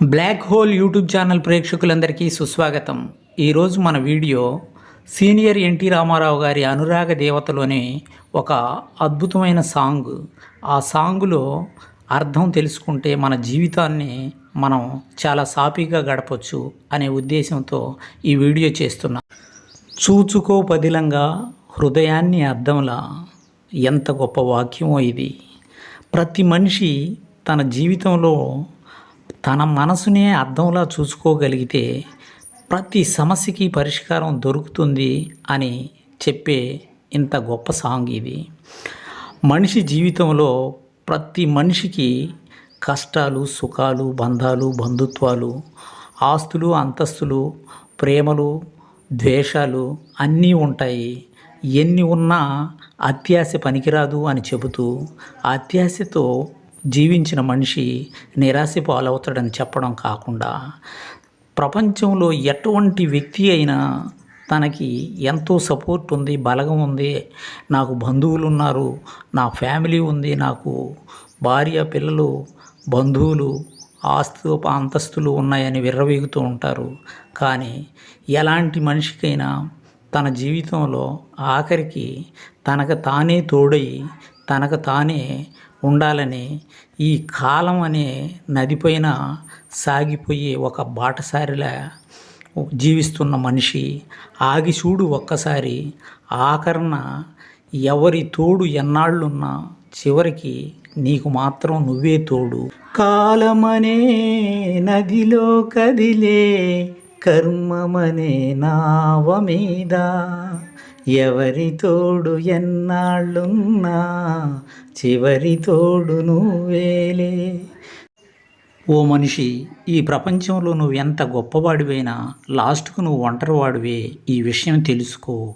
Black hole YouTube channel ప్రేక్షకులందరికీ సుస్వాగతం. ఈరోజు మన వీడియో సీనియర్ ఎన్టీ రామారావు గారి అనురాగ దేవతలోని ఒక అద్భుతమైన సాంగ్. ఆ సాంగులో అర్థం తెలుసుకుంటే మన జీవితాన్ని మనం చాలా సాఫీగా గడపచ్చు అనే ఉద్దేశంతో ఈ వీడియో చేస్తున్నా. చూచుకో పదిలంగా హృదయాన్ని అర్థంలా ఎంత గొప్ప వాక్యమో ఇది. ప్రతి మనిషి తన జీవితంలో తన మనసునే అర్థంలా చూసుకోగలిగితే ప్రతి సమస్యకి పరిష్కారం దొరుకుతుంది అని చెప్పే ఇంత గొప్ప సాంగ్ ఇది. మనిషి జీవితంలో ప్రతి మనిషికి కష్టాలు సుఖాలు బంధాలు బంధుత్వాలు ఆస్తులు అంతస్తులు ప్రేమలు ద్వేషాలు అన్నీ ఉంటాయి. ఎన్ని ఉన్నా అత్యాశ పనికిరాదు అని చెబుతూ అత్యాశతో జీవించిన మనిషి నిరాశ పాలవుతాడని చెప్పడం కాకుండా ప్రపంచంలో ఎటువంటి వ్యక్తి అయినా తనకి ఎంతో సపోర్ట్ ఉంది బలగం ఉంది. నాకు బంధువులు ఉన్నారు నా ఫ్యామిలీ ఉంది నాకు భార్య పిల్లలు బంధువులు ఆస్తు అంతస్తులు ఉన్నాయని విర్రవీగుతూ ఉంటారు. కానీ ఎలాంటి మనిషికైనా తన జీవితంలో ఆఖరికి తనకు తానే తోడై తనకు తానే ఉండాలని ఈ కాలం అనే నదిపైన సాగిపోయే ఒక బాటసారిలా జీవిస్తున్న మనిషి ఆగి చూడు ఒక్కసారి ఆఖరణ ఎవరి తోడు ఎన్నాళ్ళున్నా చివరికి నీకు మాత్రం నువ్వే తోడు. కాలమనే నదిలో కదిలే కర్మమనే నావ మీద ఎవరి తోడు ఎన్నాళ్ళున్నా చివరి తోడు నువ్వేలే. ఓ మనిషి ఈ ప్రపంచంలో నువ్వు ఎంత గొప్పవాడివైనా లాస్ట్కు నువ్వు ఒంటరివాడివే ఈ విషయం తెలుసుకో.